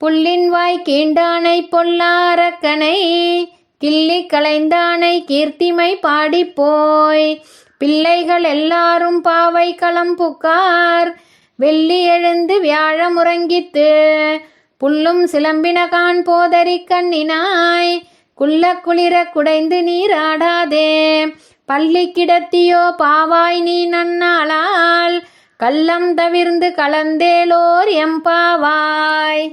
புள்ளின் வாய் கீண்டானை பொல்லாரக்கனை கிள்ளி களைந்தானை கீர்த்திமை பாடிப்போய். பிள்ளைகள் எல்லாரும் பாவை களம் புக்கார் வெள்ளி எழுந்து வியாழம் உறங்கித்து புல்லும் சிலம்பினகான் போதறி கண்ணினாய் குள்ள குளிர குடைந்து நீராடாதே பள்ளி கிடத்தியோ பாவாய் நீ நன்னாளால் கள்ளம் தவிர்ந்து கலந்தேலோர் எம்பாவாய்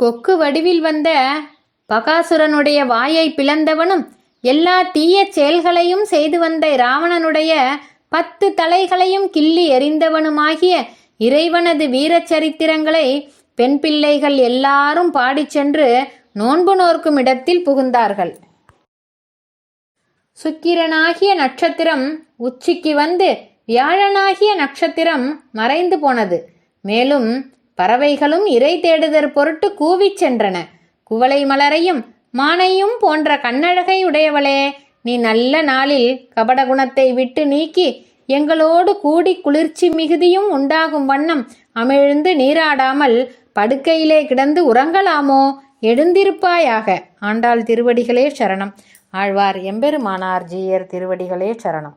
கொக்கு வடிவில் வந்த பகாசுரனுடைய வாயை பிளந்தவனும் எல்லா தீய செயல்களையும் செய்து வந்த இராவணனுடைய பத்து தலைகளையும் கிள்ளி எறிந்தவனுமாகிய இறைவனது வீரச்சரித்திரங்களை பெண் பிள்ளைகள் எல்லாரும் பாடிச் சென்று நோன்பு நோர்க்கும் இடத்தில் புகுந்தார்கள். சுக்கிரனாகிய நட்சத்திரம் உச்சிக்கு வந்து வியாழனாகிய நட்சத்திரம் மறைந்து போனது. மேலும் பறவைகளும் இறை தேடுதற் பொருட்டு கூவிச் சென்றன. குவளை மலரையும் மானையும் போன்ற கண்ணழகை உடையவளே நீ நல்ல நாளில் கபடகுணத்தை விட்டு நீக்கி எங்களோடு கூடி குளிர்ச்சி மிகுதியும் உண்டாகும் வண்ணம் அமிழ்ந்து நீராடாமல் படுக்கையிலே கிடந்து உறங்கலாமோ? எழுந்திருப்பாயாக. ஆண்டாள் திருவடிகளே சரணம். ஆழ்வார் எம்பெருமானார் ஜீயர் திருவடிகளே சரணம்.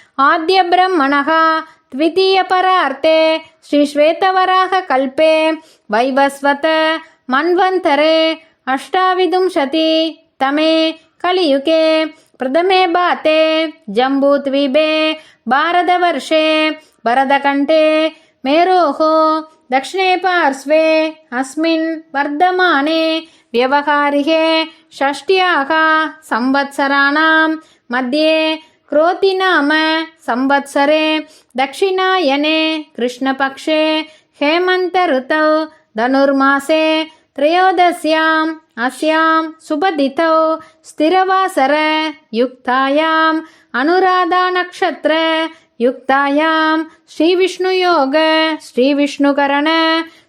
आद्यब्रह्मणः द्वितीयपरार्थे श्रीश्वेतवराहकल्पे वैवस्वत मन्वन्तरे अष्टाविंशति तमे कलियुगे प्रथमे बाते जम्बूद्वीपे भारतवर्षे भरतकण्ठे मेरोः दक्षिणे पार्श्वे अस्मिन् वर्धमाने व्यवहारिके षष्ट्याः संवत्सराणां मध्ये क्रोतिनाम संवत्सरे दक्षिणायने कृष्णपक्षे हेमन्तऋतौ धनुर्मासे त्रयोदश्याम् अस्यां सुबदितौ स्थिरवासर युक्तायाम् अनुराधानक्षत्र युक्तायां श्रीविष्णुयोग श्रीविष्णुकरण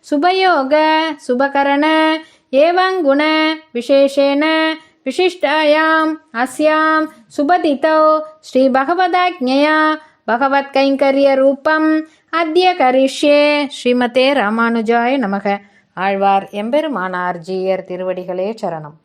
शुभयोग शुभकरण एवं गुण विशेषेण विशिष्टायाम् अस्यां सुबदितौ श्रीभगवदाज्ञया भगवत्कैङ्कर्यरूपम् अद्य करिष्ये ஸ்ரீமதே ராமானுஜாய நமக ஆழ்வார் எம்பெருமானார் ஜீயர் திருவடிகளே சரணம்